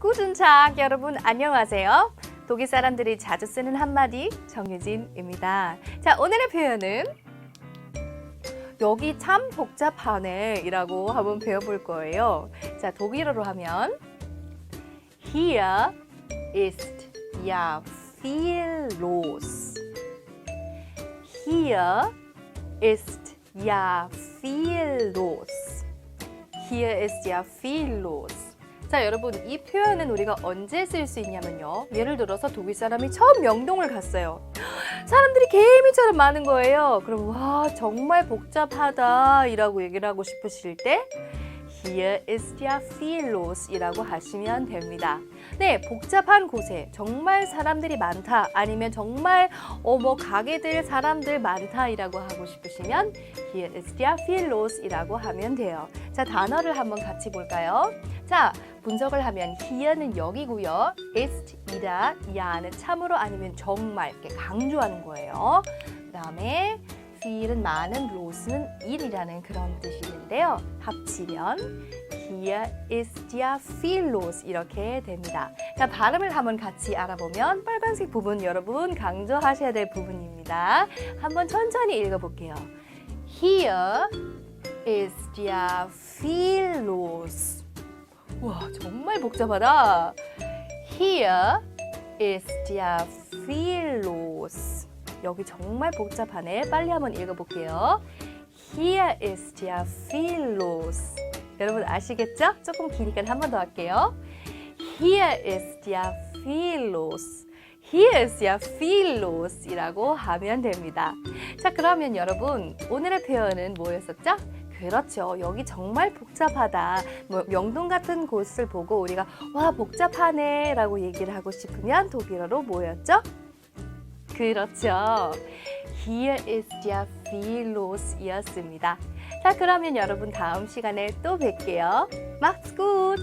꾸준 작 여러분 안녕하세요. 독일 사람들이 자주 쓰는 한마디 정유진입니다. 자 오늘의 표현은 여기 참 복잡하네 이라고 한번 배워볼 거예요. 자 독일어로 하면 Hier ist ja viel los. Hier ist ja viel los. Hier ist ja viel los. 자, 여러분, 이 표현은 우리가 언제 쓸 수 있냐면요. 예를 들어서 독일 사람이 처음 명동을 갔어요. 사람들이 개미처럼 많은 거예요. 그럼 와, 정말 복잡하다. 이라고 얘기를 하고 싶으실 때 Hier ist ja viel los 이라고 하시면 됩니다. 네, 복잡한 곳에 정말 사람들이 많다 아니면 정말 어 뭐 가게들 사람들 많다 이라고 하고 싶으시면 Hier ist ja viel los 이라고 하면 돼요. 자, 단어를 한번 같이 볼까요? 자, 분석을 하면 here는 여기고요. ist 이다, 야는 참으로 아니면 정말 이렇게 강조하는 거예요. 그 다음에 viel은 많은, los는 일이라는 그런 뜻이 있는데요. 합치면 Hier ist ja viel los 이렇게 됩니다. 자, 발음을 한번 같이 알아보면 빨간색 부분 여러분 강조하셔야 될 부분입니다. 한번 천천히 읽어볼게요. Hier ist ja viel los. 와, 정말 복잡하다. Hier ist ja viel los. 여기 정말 복잡하네. 빨리 한번 읽어볼게요. Hier ist ja viel los. 여러분 아시겠죠? 조금 기니까 한 번 더 할게요. Hier ist ja viel los. Hier ist ja viel los 이라고 하면 됩니다. 자, 그러면 여러분, 오늘의 표현은 뭐였었죠? 그렇죠. 여기 정말 복잡하다. 뭐 명동 같은 곳을 보고 우리가 와, 복잡하네 라고 얘기를 하고 싶으면 독일어로 뭐였죠? 그렇죠. Hier ist ja viel los 이었습니다. 자, 그러면 여러분 다음 시간에 또 뵐게요. Macht's gut!